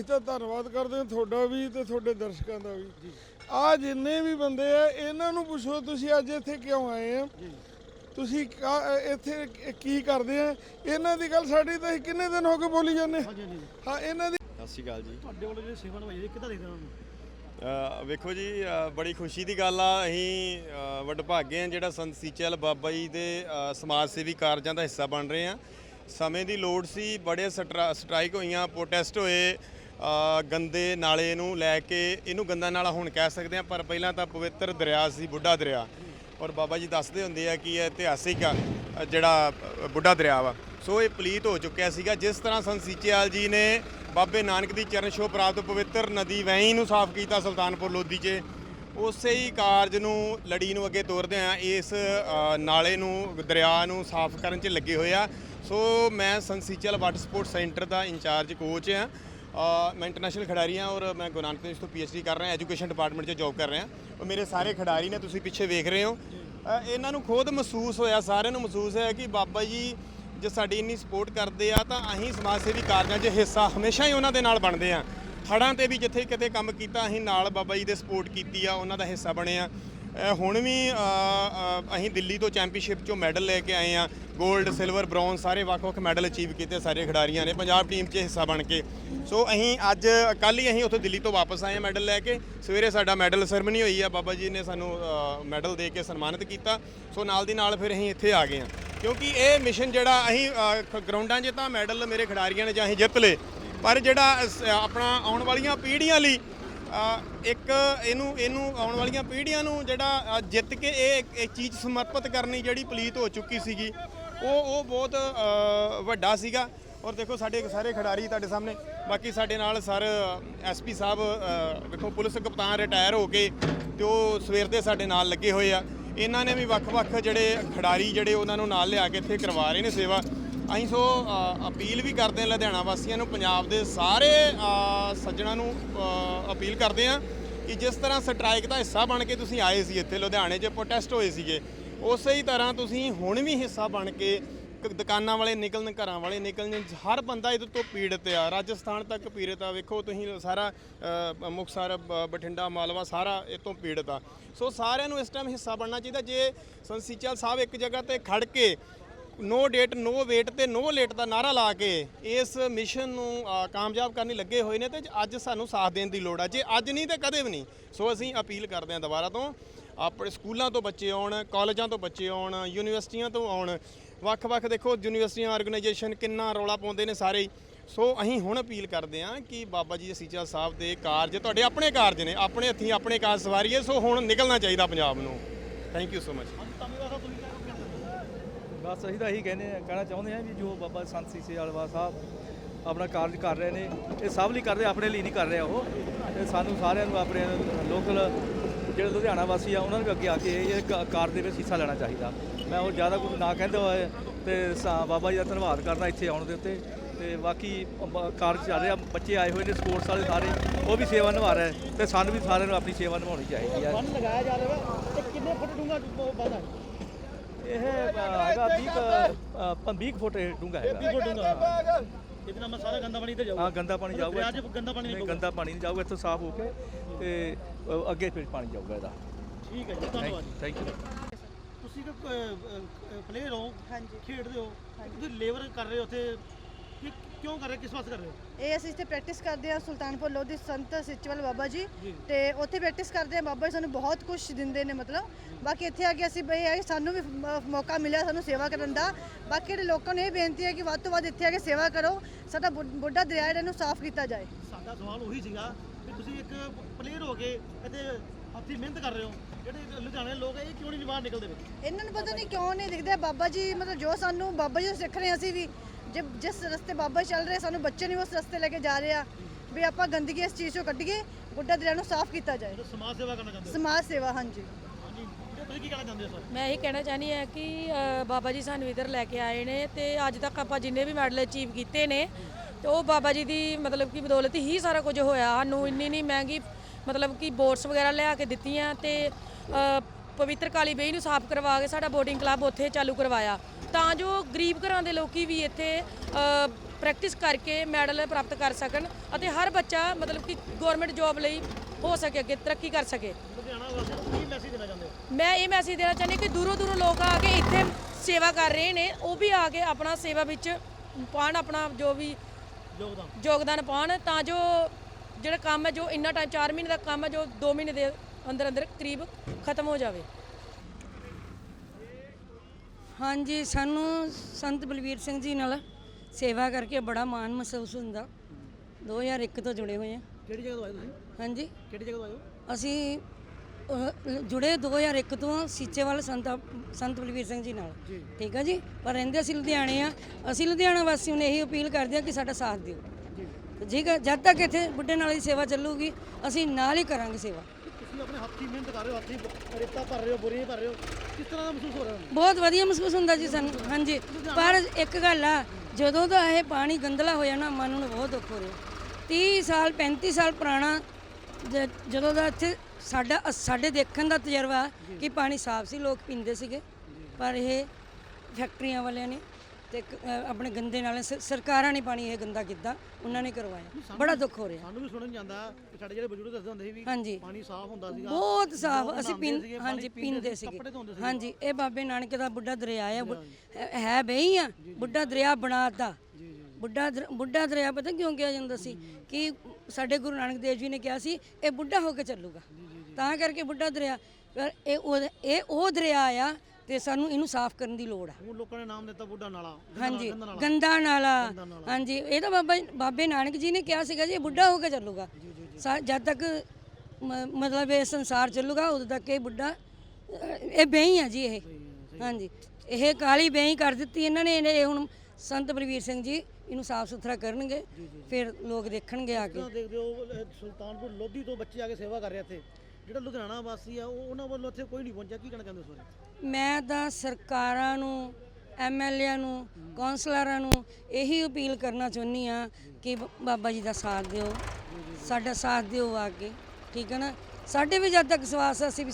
ਅਸੀਂ ਤਾਂ ਧੰਨਵਾਦ ਕਰਦੇ ਹਾਂ ਤੁਹਾਡਾ ਵੀ ਤੇ ਤੁਹਾਡੇ ਦਰਸ਼ਕਾਂ ਦਾ ਵੀ। ਆ ਜਿੰਨੇ ਵੀ ਬੰਦੇ ਆ ਇਹਨਾਂ ਨੂੰ ਪੁੱਛੋ ਤੁਸੀਂ ਅੱਜ ਇੱਥੇ ਕਿਉਂ ਆਏ ਆ? ਤੁਸੀਂ ਕਾ- ਇੱਥੇ ਕੀ ਕਰਦੇ ਆ? ਇਹਨਾਂ ਦੀ ਗੱਲ ਸਾਡੀ ਤਾਂ ਅਸੀਂ ਕਿੰਨੇ ਦਿਨ ਹੋ ਗਏ ਬੋਲੀ ਜਾਂਦੇ ਹਾਂ ਇਹਨਾਂ ਦੀ ਸਤਿ ਸ਼੍ਰੀ ਅਕਾਲ ਜੀ। ਤੁਹਾਡੇ ਵੱਲੋਂ ਜਿਹੜੀ ਸੇਵਾ ਨਿਭਾਈ ਕਿੱਦਾਂ ਦੇਖਦੇ ਹੋ ਉਹਨੂੰ ਅ, ਵੇਖੋ ਜੀ ਬੜੀ ਖੁਸ਼ੀ ਦੀ ਗੱਲ ਆ। ਅਸੀਂ ਅ, ਵਡਭਾਗੇ ਆ ਜਿਹੜਾ ਸੰਤ ਸੀਚਲ ਬਾਬਾ ਜੀ ਦੇ ਸਮਾਜ ਸੇਵੀ ਕਾਰਜਾਂ ਦਾ ਹਿੱਸਾ ਬਣ ਰਹੇ ਆ ਸਮੇਂ ਦੀ ਲੋੜ ਸੀ ਬੜੇ ਸਟਰਾ- ਸਟ੍ਰਾਈਕ ਹੋਈਆਂ ਪ੍ਰੋਟੈਸਟ ਹੋਏ। ਗੰਦੇ ਨਾਲੇ ਨੂੰ ਲੈ ਕੇ ਇਹਨੂੰ ਗੰਦਾ ਨਾਲਾ ਹੁਣ ਕਹਿ ਸਕਦੇ ਆ ਪਰ ਪਹਿਲਾਂ ਤਾਂ ਪਵਿੱਤਰ ਦਰਿਆ ਸੀ, ਬੁੱਢਾ ਦਰਿਆ। ਔਰ ਬਾਬਾ ਜੀ ਦੱਸਦੇ ਹੁੰਦੇ ਆ ਕਿ ਇਹ ਇਤਿਹਾਸਿਕ ਆ, ਜਿਹੜਾ, ਬੁੱਢਾ ਦਰਿਆ ਵਾ। ਸੋ ਇਹ ਪਲੀਤ ਹੋ ਚੁੱਕਿਆ ਸੀਗਾ। ਜਿਸ ਤਰ੍ਹਾਂ ਸੰਤ ਸੀਚੇਵਾਲ ਜੀ ਨੇ ਬਾਬੇ ਨਾਨਕ ਦੀ ਚਰਨ ਛੋਹ ਪ੍ਰਾਪਤ ਪਵਿੱਤਰ ਨਦੀ ਵੈਈ ਨੂੰ ਸਾਫ਼ ਕੀਤਾ ਸੁਲਤਾਨਪੁਰ ਲੋਧੀ 'ਚ, ਉਸੇ ਹੀ ਕਾਰਜ ਨੂੰ, ਲੜੀ ਨੂੰ ਅੱਗੇ ਤੋਰਦੇ ਆ, ਇਸ ਨਾਲੇ ਨੂੰ, ਦਰਿਆ ਨੂੰ ਸਾਫ਼ ਕਰਨ 'ਚ ਲੱਗੇ ਹੋਏ ਆ। ਸੋ ਮੈਂ Sant Seechewal water sport centre ਦਾ ਇੰਚਾਰਜ ਕੋਚ ਆ। ਅ, ਮੈਂ ਇੰਟਰਨੈਸ਼ਨਲ ਖਿਡਾਰੀ ਹਾਂ ਔਰ ਮੈਂ ਗੁਰੂ ਨਾਨਕ ਦੇਵ ਤੋਂ ਪੀਐਚਡੀ ਕਰ ਰਿਹਾ ਐਜੂਕੇਸ਼ਨ ਡਿਪਾਰਟਮੈਂਟ 'ਚ ਜੌਬ ਕਰ ਰਿਹਾ। ਔਰ ਮੇਰੇ ਸਾਰੇ ਖਿਡਾਰੀ ਨੇ ਤੁਸੀਂ ਪਿੱਛੇ ਵੇਖ ਰਹੇ ਹੋ। ਅ, ਇਹਨਾਂ ਨੂੰ ਖੁਦ ਮਹਿਸੂਸ ਹੋਇਆ ਸਾਰਿਆਂ ਨੂੰ ਮਹਿਸੂਸ ਹੋਇਆ ਕਿ ਬਾਬਾ ਜੀ ਜੇ ਸਾਡੀ ਇੰਨੀ ਸਪੋਰਟ ਕਰਦੇ ਆ ਤਾਂ ਅਸੀਂ ਸਮਾਜ ਸੇਵੀ ਕਾਰਜਾਂ 'ਚ ਹਿੱਸਾ ਹਮੇਸ਼ਾ ਹੀ ਉਹਨਾਂ ਦੇ ਨਾਲ ਬਣਦੇ ਆ। ਹੜ੍ਹਾਂ ਤੇ ਵੀ ਜਿੱਥੇ ਕਿਤੇ ਕੰਮ ਕੀਤਾ ਅਸੀਂ ਨਾਲ ਬਾਬਾ ਜੀ ਦੇ ਸਪੋਰਟ ਕੀਤੀ ਆ ਉਹਨਾਂ ਦਾ ਹਿੱਸਾ ਬਣੇ ਆ। ਹੁਣ ਵੀ ਅਸੀਂ ਦਿੱਲੀ ਤੋਂ ਚੈਂਪੀਅਨਸ਼ਿਪ 'ਚੋਂ ਮੈਡਲ ਲੈ ਕੇ ਆਏ ਆ 골ਡ ਸਿਲਵਰ ਬ੍ਰੌਂਜ਼ ਸਾਰੇ ਵੱਖ-ਵੱਖ ਮੈਡਲ ਅਚੀਵ ਕੀਤੇ, ਸਾਰੇ ਖਿਡਾਰੀਆਂ ਨੇ, ਪੰਜਾਬ ਟੀਮ 'ਚ ਹਿੱਸਾ ਬਣ ਕੇ। ਸੋ ਅਸੀਂ ਅੱਜ ਕੱਲ ਹੀ ਅਸੀਂ ਉੱਥੋਂ ਦਿੱਲੀ ਤੋਂ ਵਾਪਸ ਆਏ ਆ ਮੈਡਲ ਲੈ ਕੇ। ਸਵੇਰੇ ਸਾਡਾ ਮੈਡਲ ਸੈਰਮਨੀ ਹੋਈ ਆ, ਬਾਬਾ ਜੀ ਨੇ ਸਾਨੂੰ ਮੈਡਲ ਦੇ ਕੇ ਸਨਮਾਨਿਤ ਕੀਤਾ। ਸੋ ਨਾਲ ਦੀ ਨਾਲ ਫਿਰ ਅਸੀਂ ਇੱਥੇ ਆ ਗਏ ਆ ਕਿਉਂਕਿ ਇਹ ਮਿਸ਼ਨ ਜਿਹੜਾ ਅਸੀਂ ਗਰਾਊਂਡਾਂ 'ਚ ਤਾਂ ਮੈਡਲ ਮੇਰੇ ਖਿਡਾਰੀਆਂ ਨੇ ਜਾਂ ਅਸੀਂ ਜਿੱਤ ਲਏ। ਪਰ ਜਿਹੜਾ ਆਪਣਾ ਆਉਣ ਵਾਲੀਆਂ ਪੀੜ੍ਹੀਆਂ ਲਈ ਇੱਕ ਇਹਨੂੰ ਇਹਨੂੰ ਆਉਣ ਵਾਲੀਆਂ ਪੀੜ੍ਹੀਆਂ ਨੂੰ ਜਿਹੜਾ ਜਿੱਤ ਕੇ ਇਹ ਇੱਕ ਚੀਜ਼ ਸਮਰਪਿਤ ਕਰਨੀ ਜਿਹੜੀ ਪਲੀਤ ਹੋ ਚੁੱਕੀ ਸੀਗੀ ਉਹ ਉਹ ਬਹੁਤ ਵੱਡਾ ਸੀਗਾ। ਔਰ ਦੇਖੋ ਸਾਡੇ ਸਾਰੇ ਖਿਡਾਰੀ ਤੁਹਾਡੇ ਸਾਹਮਣੇ ਬਾਕੀ ਸਾਡੇ ਨਾਲ ਸਰ ਐਸਪੀ ਸਾਹਿਬ ਅ, ਵੇਖੋ ਪੁਲਿਸ ਕਪਤਾਨ ਰਿਟਾਇਰ ਹੋ ਕੇ ਤੇ ਉਹ ਸਵੇਰ ਦੇ ਸਾਡੇ ਨਾਲ ਲੱਗੇ ਹੋਏ ਆ। ਇਹਨਾਂ ਨੇ ਵੀ ਵੱਖ-ਵੱਖ ਜਿਹੜੇ ਖਿਡਾਰੀ ਜਿਹੜੇ ਉਹਨਾਂ ਨੂੰ ਨਾਲ ਲਿਆ ਕੇ ਇੱਥੇ ਕਰਵਾ ਰਹੇ ਨੇ ਸੇਵਾ ਅਸੀਂ ਸੋ ਅਪੀਲ ਵੀ ਕਰਦੇ ਹਾਂ ਲੁਧਿਆਣਾ ਵਾਸੀਆਂ ਨੂੰ ਪੰਜਾਬ ਦੇ ਸਾਰੇ ਅ, ਸੱਜਣਾਂ ਨੂੰ ਅਪੀਲ ਕਰਦੇ ਹਾਂ ਕਿ ਜਿਸ ਤਰ੍ਹਾਂ ਸਟ੍ਰਾਈਕ ਦਾ ਹਿੱਸਾ ਬਣ ਕੇ ਤੁਸੀਂ ਆਏ ਸੀ ਇੱਥੇ ਲੁਧਿਆਣੇ 'ਚ ਪ੍ਰੋਟੈਸਟ ਹੋਏ ਸੀਗੇ ਉਸੇ ਹੀ ਤਰ੍ਹਾਂ ਤੁਸੀਂ ਹੁਣ ਵੀ ਹਿੱਸਾ ਬਣ ਕੇ ਦੁਕਾਨਾਂ ਵਾਲੇ ਨਿਕਲਣ ਘਰਾਂ ਵਾਲੇ ਨਿਕਲਣ ਹਰ ਬੰਦਾ ਇਹਦੇ ਤੋਂ ਪੀੜਤ ਆ ਰਾਜਸਥਾਨ ਤੱਕ ਪੀੜਤ ਆ ਵੇਖੋ ਤੁਸੀਂ ਸਾਰਾ ਅ, ਮੁਕਤਸਰ ਬ- ਬਠਿੰਡਾ ਮਾਲਵਾ ਸਾਰਾ ਇਹ ਤੋਂ ਪੀੜਤ ਆ। ਸੋ ਸਾਰਿਆਂ ਨੂੰ ਇਸ ਟਾਈਮ ਹਿੱਸਾ ਬਣਨਾ ਚਾਹੀਦਾ ਜੇ ਸੰਸੀਚਲ ਸਾਹਿਬ ਇੱਕ ਜਗ੍ਹਾ ਤੇ ਖੜ ਕੇ ਨੋ ਡੇਟ ਨੋ ਵੇਟ ਤੇ ਨੋ ਲੇਟ ਦਾ ਨਾਰਾ ਲਾ ਕੇ ਇਸ ਮਿਸ਼ਨ ਨੂੰ ਅ, ਕਾਮਯਾਬ ਕਰਨ ਲਈ ਲੱਗੇ ਹੋਏ ਨੇ ਤੇ ਅੱਜ ਸਾਨੂੰ ਸਾਥ ਦੇਣ ਦੀ ਲੋੜ ਆ। ਜੇ ਅੱਜ ਨਹੀਂ ਤੇ ਕਦੇ ਵੀ ਨਹੀਂ। ਸੋ ਅਸੀਂ ਅਪੀਲ ਕਰਦੇ ਹਾਂ ਦੁਬਾਰਾ ਤੋਂ ਆਪਣੇ ਸਕੂਲਾਂ ਤੋਂ ਬੱਚੇ ਆਉਣ ਕਾਲਜਾਂ ਤੋਂ ਬੱਚੇ ਆਉਣ ਯੂਨੀਵਰਸਿਟੀਆਂ ਤੋਂ ਆਉਣ। ਵੱਖ-ਵੱਖ ਦੇਖੋ ਯੂਨੀਵਰਸਿਟੀਆਂ ਆਰਗੇਨਾਈਜੇਸ਼ਨ ਕਿੰਨਾ ਰੌਲਾ ਪਾਉਂਦੇ ਨੇ ਸਾਰੇ। ਹੀ। ਸੋ ਅਸੀਂ ਹੁਣ ਅਪੀਲ ਕਰਦੇ ਹਾਂ ਕਿ ਬਾਬਾ ਜੀ ਸੀਚਾ ਸਾਹਿਬ ਦੇ ਕਾਰਜ ਤੁਹਾਡੇ ਆਪਣੇ ਕਾਰਜ ਨੇ ਆਪਣੇ ਹੱਥੀਂ ਆਪਣੇ ਕਾਰਜ ਸਵਾਰੀਏ। ਸੋ ਹੁਣ ਨਿਕਲਣਾ ਚਾਹੀਦਾ ਪੰਜਾਬ ਨੂੰ। ਥੈਂਕ ਯੂ ਸੋ ਮਚ ਧੰਨਵਾਦ ਸਾਹਿਬ ਤੁਸੀਂ ਕਿਆ ਕਹਿੰਦੇ ਬਸ ਅਸੀਂ ਤਾਂ ਇਹੀ ਕਹਿੰਦੇ ਆ ਕਹਿਣਾ ਚਾਹੁੰਦੇ ਆ ਵੀ ਜੋ ਬਾਬਾ ਸੰਤ ਸੀਸੇ ਵਾਲਵਾ ਸਾਹਿਬ ਆਪਣਾ ਕਾਰਜ ਕਰ ਰਹੇ ਨੇ, ਇਹ ਸਭ ਲਈ ਕਰ ਰਹੇ, ਆਪਣੇ ਲਈ ਨਹੀਂ ਕਰ ਰਿਹਾ ਉਹ। ਤੇ ਸਾਨੂੰ ਸਾਰਿਆਂ ਨੂੰ ਆਪਣੇ ਲੋਕਲ ਜਿਹੜੇ ਲੁਧਿਆਣਾ ਵਾਸੀ ਆ, ਉਹਨਾਂ ਨੂੰ ਵੀ ਅੱਗੇ ਆ ਕੇ ਇਹ ਕ- ਕਾਰਜ ਦੇ ਵਿੱਚ ਹਿੱਸਾ ਲੈਣਾ ਚਾਹੀਦਾ। ਮੈਂ ਉਹ ਜ਼ਿਆਦਾ ਕੁਝ ਨਾ ਕਹਿੰਦੇ ਹੋਏ ਤੇ ਸਾ- ਬਾਬਾ ਜੀ ਦਾ ਧੰਨਵਾਦ ਕਰਦਾ ਇੱਥੇ ਆਉਣ ਦੇ ਉੱਤੇ। ਤੇ ਬਾਕੀ ਬ- ਕਾਰਜ ਚੱਲ ਰਿਹਾ, ਬੱਚੇ ਆਏ ਹੋਏ ਨੇ ਸਪੋਰਟਸ ਵਾਲੇ ਸਾਰੇ, ਉਹ ਵੀ ਸੇਵਾ ਨਿਭਾ ਰਹੇ ਤੇ ਸਾਨੂੰ ਵੀ ਸਾਰਿਆਂ ਨੂੰ ਆਪਣੀ ਸੇਵਾ ਨਿਭਾਉਣੀ ਚਾਹੀਦੀ ਹੈ। ਬੰਨ ਲਗਾਇਆ ਜਾ ਤੇ ਕਿੰਨੇ ਫੁੱਟ ਡੂੰਘਾ ਬੰਨ ਹੈ ਇਹ ਹੈਗਾ 20 20 ਫੁੱਟ ਡੂੰਘਾ ਹੈਗਾ। 20 ਫੁੱਟ ਡੂੰਘਾ ਇਹਦੇ ਨਾਲ ਸਾਰਾ ਗੰਦਾ ਪਾਣੀ ਇੱਧਰ ਜਾਊਗਾ। ਹਾਂ ਗੰਦਾ ਪਾਣੀ ਜਾਊਗਾ 'ਚ ਗੰਦਾ ਪਾਣੀ ਨਹੀਂ। ਗੰਦਾ ਪਾਣੀ ਨਹੀਂ ਜਾਊਗਾ ਇੱਥੋਂ ਸਾਫ਼ ਹੋ ਕੇ ਤੇ ਅੱਗੇ ਫਿਰ ਪਾਣੀ ਜਾਊਗਾ ਇਹਦਾ। ਠੀਕ ਹੈ ਜੀ ਧੰਨਵਾਦ ਜੀ। ਥੈਂਕ ਯੂ ਤੁਸੀਂ ਇੱਕ ਪਲੇਅਰ ਹੋ ਹਾਂਜੀ। ਖੇਡਦੇ ਹੋ ਤੁਸੀਂ ਲੇਬਰ ਕਰ ਰਹੇ ਹੋ ਉੱਥੇ। ਕਿ ਕਿਉਂ ਕਰ ਰਹੇ ਕਿਸ ਵਾਸਤੇ ਕਰ ਰਹੇ ਹੋ? ਇਹ ਅਸੀਂ ਇੱਥੇ ਪ੍ਰੈਕਟਿਸ ਕਰਦੇ ਹਾਂ ਸੁਲਤਾਨਪੁਰ ਲੋਧੀ ਸੰਤ ਸਿਚਵਲ ਬਾਬਾ ਜੀ ਜੀ। ਤੇ ਉੱਥੇ ਪ੍ਰੈਕਟਿਸ ਕਰਦੇ ਹਾਂ। ਬਾਬਾ ਜੀ ਸਾਨੂੰ ਬਹੁਤ ਕੁਝ ਦਿੰਦੇ ਨੇ ਮਤਲਬ। ਬਾਕੀ ਇੱਥੇ ਆ ਕੇ ਅਸੀਂ ਬਈ ਆ ਕਿ ਸਾਨੂੰ ਵੀ ਮ- ਮੌਕਾ ਮਿਲਿਆ ਸਾਨੂੰ ਸੇਵਾ ਕਰਨ ਦਾ। ਬਾਕੀ ਜਿਹੜੇ ਲੋਕਾਂ ਨੂੰ ਇਹ ਬੇਨਤੀ ਹੈ ਕਿ ਵੱਧ ਤੋਂ ਵੱਧ ਇੱਥੇ ਆ ਕੇ ਸੇਵਾ ਕਰੋ। ਸਾਡਾ ਬੁ- ਬੁੱਢਾ ਦਰਿਆ ਜਿਹੜਾ ਨੂੰ ਸਾਫ਼ ਕੀਤਾ ਜਾਏ। ਸਾਡਾ ਸਵਾਲ ਉਹੀ ਸੀਗਾ ਕਿ ਤੁਸੀਂ ਇੱਕ ਪਲੇਅਰ ਹੋ ਕੇ ਇੱਥੇ ਹੱਥੀਂ ਮਿਹਨਤ ਕਰ ਰਹੇ ਹੋ। ਜਿਹੜੇ ਲੁਧਿਆਣੇ ਦੇ ਲੋਕ ਆ, ਇਹ ਕਿਉਂ ਨਹੀਂ ਬਾਹਰ ਨਿਕਲਦੇ ਇਹਨਾਂ ਨੂੰ ਪਤਾ ਨਹੀਂ ਕਿਉਂ ਨਹੀਂ ਦਿਖਦੇ। ਬਾਬਾ ਜੀ ਮਤਲਬ ਜੋ ਸਾਨੂੰ ਬਾਬਾ ਜੀ ਤੋਂ ਸਿੱਖ ਰਹੇ ਹਾਂ ਅਸੀਂ ਵੀ। ਜੇ ਜਿਸ ਰਸਤੇ ਬਾਬਾ ਚੱਲ ਰਹੇ ਸਾਨੂੰ ਬੱਚੇ ਨੂੰ ਵੀ ਉਸ ਰਸਤੇ ਲੈ ਕੇ ਜਾ ਰਹੇ ਆ ਵੀ ਆਪਾਂ ਗੰਦਗੀ ਇਸ ਚੀਜ਼ ਤੋਂ ਕੱਢੀਏ ਬੁੱਢਾ ਦਰਿਆ ਨੂੰ ਸਾਫ਼ ਕੀਤਾ ਜਾਏ। ਸਮਾਜ ਸੇਵਾ ਕਰਨਾ ਚਾਹੁੰਦੇ ਸਮਾਜ ਸੇਵਾ ਹਾਂਜੀ। ਤੁਸੀਂ ਕੀ ਕਹਿਣਾ ਚਾਹੁੰਦੇ ਹੋ ਸਰ? ਮੈਂ ਇਹ ਕਹਿਣਾ ਚਾਹਨੀ ਹਾਂ ਕਿ ਬਾਬਾ ਜੀ ਸਾਨੂੰ ਇੱਧਰ ਲੈ ਕੇ ਆਏ ਨੇ ਤੇ ਅੱਜ ਤੱਕ ਆਪਾਂ ਜਿੰਨੇ ਵੀ ਮੈਡਲ ਅਚੀਵ ਕੀਤੇ ਨੇ ਤੇ ਉਹ ਬਾਬਾ ਜੀ ਦੀ ਮਤਲਬ ਕਿ ਬਦੌਲਤ ਹੀ ਸਾਰਾ ਕੁਝ ਹੋਇਆ। ਸਾਨੂੰ ਇੰਨੀ ਨਹੀਂ ਮਹਿੰਗੀ ਮਤਲਬ ਕਿ ਬੋਟਸ ਵਗੈਰਾ ਲਿਆ ਕੇ ਦਿੱਤੀਆਂ ਤੇ ਪਵਿੱਤਰ ਕਾਲੀ ਬੇਈ ਨੂੰ ਸਾਫ਼ ਕਰਵਾ ਕੇ ਸਾਡਾ ਬੋਟਿੰਗ ਕਲੱਬ ਉੱਥੇ ਚਾਲੂ ਕਰਵਾਇਆ। ਤਾਂ ਜੋ ਗਰੀਬ ਘਰਾਂ ਦੇ ਲੋਕੀ ਵੀ ਇੱਥੇ ਪ੍ਰੈਕਟਿਸ ਕਰਕੇ ਮੈਡਲ ਪ੍ਰਾਪਤ ਕਰ ਸਕਣ ਅਤੇ ਹਰ ਬੱਚਾ ਮਤਲਬ ਕਿ ਗਵਰਨਮੈਂਟ ਜੌਬ ਲਈ ਹੋ ਸਕੇ ਅੱਗੇ ਤਰੱਕੀ ਕਰ ਸਕੇ। ਮੈਂ ਇਹ ਮੈਸੇਜ ਦੇਣਾ ਚਾਹੁੰਦੀ ਕਿ ਦੂਰੋਂ ਦੂਰੋਂ ਲੋਕ ਆ ਕੇ ਇੱਥੇ ਸੇਵਾ ਕਰ ਰਹੇ ਨੇ ਉਹ ਵੀ ਆ ਕੇ ਆਪਣਾ ਸੇਵਾ ਵਿੱਚ ਪਾਣ ਆਪਣਾ ਜੋ ਵੀ ਯੋਗਦਾਨ। ਯੋਗਦਾਨ ਪਾਉਣ। ਤਾਂ ਜੋ ਜਿਹੜਾ ਕੰਮ ਹੈ ਜੋ ਇੰਨਾ ਟਾਈਮ 4 ਮਹੀਨੇ ਦਾ ਕੰਮ ਹੈ ਜੋ 2 ਮਹੀਨੇ ਦੇ ਅੰਦਰ ਅੰਦਰ ਕਰੀਬ ਖਤਮ ਹੋ ਜਾਵੇ। ਹਾਂਜੀ ਸਾਨੂੰ ਸੰਤ ਬਲਵੀਰ ਸਿੰਘ ਜੀ ਨਾਲ ਸੇਵਾ ਕਰਕੇ ਬੜਾ ਮਾਣ ਮਹਿਸੂਸ ਹੁੰਦਾ। 2001 ਤੋਂ ਜੁੜੇ ਹੋਏ ਹਾਂ। ਕਿਹੜੀ ਜਗ੍ਹਾ ਤੋਂ ਆਏ ਤੁਸੀਂ? ਹਾਂਜੀ। ਕਿਹੜੀ ਜਗ੍ਹਾ ਤੋਂ ਆਏ ਹੋ? ਅਸੀਂ ਅਹ, ਜੁੜੇ 2001 ਤੋਂ ਸੀਚੇਵਾਲ ਸੰਤ ਸੰਤ ਬਲਵੀਰ ਸਿੰਘ ਜੀ ਨਾਲ। ਠੀਕ ਹੈ ਜੀ? ਪਰ ਰਹਿੰਦੇ ਅਸੀਂ ਲੁਧਿਆਣੇ ਆ ਅਸੀਂ ਲੁਧਿਆਣਾ ਵਾਸੀਆਂ ਨੂੰ ਇਹੀ ਅਪੀਲ ਕਰਦੇ ਆ ਕਿ ਸਾਡਾ ਸਾਥ ਦਿਓ। ਠੀਕ ਹੈ ਜਦ ਤੱਕ ਇੱਥੇ ਬੁੱਢੇ ਨਾਲ ਦੀ ਸੇਵਾ ਚੱਲੂਗੀ ਅਸੀਂ ਨਾਲ ਹੀ ਕਰਾਂਗੇ ਸੇਵਾ। ਤੁਸੀਂ ਆਪਣੇ ਹੱਥੀਂ ਮਿਹਨਤ ਕਰ ਰਹੇ ਹੋ ਹੱਥੀਂ ਰੇਤਾ ਭਰ ਰਹੇ ਹੋ ਬੋਰੀਆਂ ਭਰ ਰਹੇ ਹੋ ਕਿਸ ਤਰ੍ਹਾਂ ਦਾ ਮਹਿਸੂਸ ਹੋ ਰਿਹਾ ਹੈ ਬਹੁਤ ਵਧੀਆ ਮਹਿਸੂਸ ਹੁੰਦਾ ਜੀ ਸਾਨੂੰ ਹਾਂਜੀ। ਪਰ ਇੱਕ ਗੱਲ ਆ ਜਦੋਂ ਦਾ ਇਹ ਪਾਣੀ ਗੰਦਲਾ ਹੋਇਆ ਨਾ ਮਨ ਨੂੰ ਬਹੁਤ ਦੁੱਖ ਹੋ ਰਿਹਾ। 30 ਸਾਲ 35 ਸਾਲ ਪੁਰਾਣਾ ਜ- ਜਦੋਂ ਦਾ ਇੱਥੇ ਸਾਡਾ ਅ- ਸਾਡੇ ਦੇਖਣ ਦਾ ਤਜਰਬਾ ਕਿ ਪਾਣੀ ਸਾਫ਼ ਸੀ ਲੋਕ ਪੀਂਦੇ ਸੀਗੇ। ਪਰ ਇਹ ਫੈਕਟਰੀਆਂ ਵਾਲਿਆਂ ਨੇ ਤੇ ਅ, ਆਪਣੇ ਗੰਦੇ ਨਾਲ ਸ- ਸਰਕਾਰਾਂ ਨੇ ਪਾਣੀ ਇਹ ਗੰਦਾ ਕੀਤਾ ਉਹਨਾਂ ਨੇ ਕਰਵਾਇਆ। ਬੜਾ ਦੁੱਖ ਹੋ ਰਿਹਾ। ਸਾਨੂੰ ਵੀ ਸੁਣਨ ਜਾਂਦਾ ਕਿ ਸਾਡੇ ਜਿਹੜੇ ਬਜ਼ੁਰਗ ਦੱਸਦੇ ਹੁੰਦੇ ਸੀ ਵੀ ਹਾਂਜੀ। ਪਾਣੀ ਸਾਫ਼ ਹੁੰਦਾ ਸੀਗਾ ਬਹੁਤ ਸਾਫ਼ ਅਸੀਂ ਨਹਾਉਂਦੇ ਪੀਂ ਸੀਗੇ, ਪਾਣੀ ਹਾਂਜੀ ਪੀਂਦੇ ਪੀਂਦੇ ਸੀਗੇ। ਕੱਪੜੇ ਧੋਂਦੇ ਸੀ ਹਾਂਜੀ ਇਹ ਬਾਬੇ ਨਾਨਕ ਦਾ ਬੁੱਢਾ ਦਰਿਆ ਆ ਬੁ- ਹੈ- ਹੈ ਬਈ ਆ ਬੁੱਢਾ ਦਰਿਆ ਬਣਾਤਾ ਬੁੱਢਾ ਦਰ- ਬੁੱਢਾ ਦਰਿਆ ਪਤਾ ਕਿਉਂ ਕਿਹਾ ਜਾਂਦਾ ਸੀ? ਕਿ ਸਾਡੇ ਗੁਰੂ ਨਾਨਕ ਦੇਵ ਜੀ ਨੇ ਕਿਹਾ ਸੀ ਇਹ ਬੁੱਢਾ ਹੋ ਕੇ ਚੱਲੂਗਾ। ਤਾਂ ਕਰਕੇ ਬੁੱਢਾ ਦਰਿਆ ਪਰ ਇਹ ਉਹ ਇਹ ਉਹ ਦਰਿਆ ਆ ਤੇ ਸਾਨੂੰ ਇਹਨੂੰ ਸਾਫ਼ ਕਰਨ ਦੀ ਲੋੜ ਆ। ਹੁਣ ਲੋਕਾਂ ਨੇ ਨਾਮ ਦਿੱਤਾ ਬੁੱਢਾ ਨਾਲਾ ਗੰਦਾ ਹਾਂਜੀ ਨਾਲਾ, ਗੰਦਾ ਨਾਲਾ। ਗੰਦਾ ਨਾਲਾ। ਹਾਂਜੀ ਇਹ ਤਾਂ ਬਾਬਾ ਬਾਬੇ ਨਾਨਕ ਜੀ ਨੇ ਕਿਹਾ ਸੀਗਾ ਜੀ ਇਹ ਬੁੱਢਾ ਹੋ ਕੇ ਚੱਲੂਗਾ। ਸਾ- ਜਦ ਤੱਕ ਮ- ਮਤਲਬ ਇਹ ਸੰਸਾਰ ਚੱਲੂਗਾ ਉਦੋਂ ਤੱਕ ਇਹ ਬੁੱਢਾ ਇਹ ਬੇਈ ਆ ਜੀ ਇਹ। ਹਾਂਜੀ। ਇਹ ਕਾਲੀ ਬੇਈ ਕਰ ਦਿੱਤੀ ਇਹਨਾਂ ਨੇ ਇਹ ਹੁਣ ਸੰਤ ਬਲਵੀਰ ਸਿੰਘ ਜੀ ਇਹਨੂੰ ਸਾਫ਼ ਸੁਥਰਾ ਕਰਨਗੇ ਫਿਰ ਲੋਕ ਦੇਖਣਗੇ ਆ ਕੇ। ਕਿੱਦਾਂ ਦੇਖਦੇ ਹੋ ਅਹ, ਸੁਲਤਾਨਪੁਰ ਲੋਧੀ ਤੋਂ ਬੱਚੇ ਆ ਕੇ ਸੇਵਾ ਕਰ ਰਹੇ ਇੱਥੇ। ਜਿਹੜਾ ਲੁਧਿਆਣਾ ਵਾਸੀ ਆ ਉਹ ਉਹਨਾਂ ਵੱਲੋਂ ਇੱਥੇ ਕੋਈ ਨਹੀਂ ਪਹੁੰਚਿਆ। ਕੀ ਕਹਿਣਾ ਚਾਹੁੰਦੇ ਹੋ ਮੈਂ ਤਾਂ ਸਰਕਾਰਾਂ ਨੂੰ ਐਮਐਲਏ ਨੂੰ ਕੌਂਸਲਰਾਂ ਨੂੰ ਇਹੀ ਅਪੀਲ ਕਰਨਾ ਚਾਹੁੰਦੀ ਆ ਕਿ ਬ- ਬਾਬਾ ਜੀ ਦਾ ਸਾਥ ਦਿਓ। ਸਾਡਾ ਸਾਥ ਦਿਓ ਆ ਕੇ ਠੀਕ ਹੈ ਨਾ? ਸਾਡੇ ਵੀ ਜਦ ਤੱਕ ਸਵਾਸ ਆ, ਅਸੀਂ ਵੀ